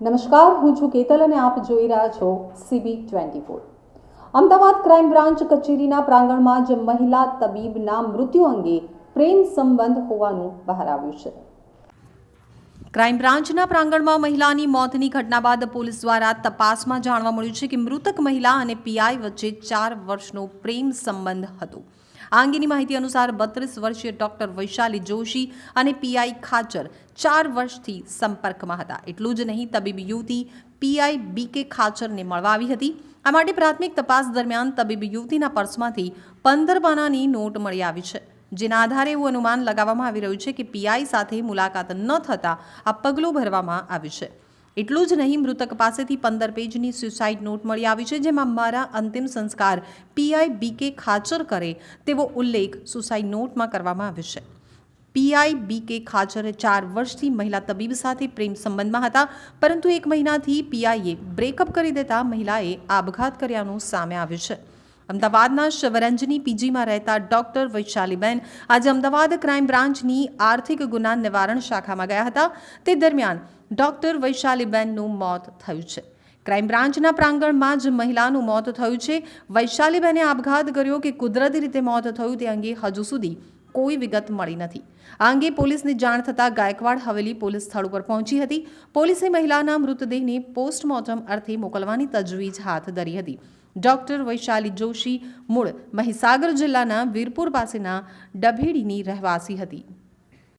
નમસ્કાર, હું છું કેતલ અને આપ જોઈ રહ્યા છો CB twenty four Ahmedabad crime branch કચેરીના પ્રાંગણમાં જ મહિલા તબીબના મૃત્યુ અંગે પ્રેમ સંબંધ હોવાનું બહાર આવ્યું છે. ક્રાઇમ બ્રાન્ચના પ્રાંગણમાં મહિલાની મોતની ઘટના બાદ પોલીસ દ્વારા તપાસમાં જાણવા મળ્યું છે કે મૃતક મહિલા અને પીઆઈ વચ્ચે ચાર વર્ષનો પ્રેમ સંબંધ હતો. આ અંગેની માહિતી અનુસાર બત્રીસ વર્ષીય ડોક્ટર વૈશાલી જોશી અને પીઆઈ ખાચર ચાર વર્ષથી સંપર્કમાં હતા. એટલું જ નહીં, તબીબ યુવતી પીઆઈ બીકે ખાચરને મળવા આવી હતી. આ માટે પ્રાથમિક તપાસ દરમિયાન તબીબ યુવતીના પર્સમાંથી પંદર પાનાની નોટ મળી આવી છે. જેના આધારે એવું અનુમાન લગાવવામાં આવી રહ્યું છે કે પીઆઈ સાથે મુલાકાત ન થતાં આ પગલું ભરવામાં આવ્યું છે. એટલું જ નહીં, મૃતક પાસેથી પંદર પેજની સુસાઇડ નોટ મળી આવી છે, જેમાં મારા અંતિમ સંસ્કાર પીઆઈ બીકે ખાચર કરે તેવો ઉલ્લેખ સુસાઇડ નોટમાં કરવામાં આવ્યો છે. પીઆઈ બીકે ખાચરે ચાર વર્ષથી મહિલા તબીબ સાથે પ્રેમ સંબંધમાં હતા, પરંતુ એક મહિનાથી પીઆઈએ બ્રેકઅપ કરી દેતા મહિલાએ આપઘાત કર્યાનું સામે આવ્યું છે. અમદાવાદના શિવરંજની પીજીમાં રહેતા ડોક્ટર વૈશાલીબેન આજે અમદાવાદ ક્રાઇમ બ્રાન્ચની આર્થિક ગુના નિવારણ શાખામાં ગયા હતા. તે દરમિયાન ડોક્ટર વૈશાલીબેનનું મોત થયું છે. ક્રાઇમ બ્રાન્ચના પ્રાંગણમાં જ મહિલાનું મોત થયું છે. વૈશાલીબેને આપઘાત કર્યો કે કુદરતી રીતે મોત થયું તે અંગે હજુ સુધી કોઈ વિગત મળી નથી. આ અંગે પોલીસને જાણ થતાં ગાયકવાડ હવેલી પોલીસ સ્થળ ઉપર પહોંચી હતી. પોલીસે મહિલાના મૃતદેહને પોસ્ટમોર્ટમ અર્થે મોકલવાની તજવીજ હાથ ધરી હતી. ડોક્ટર વૈશાલી જોશી મૂળ મહીસાગર જિલ્લાના વીરપુર પાસેના ડભેડીની રહેવાસી હતી.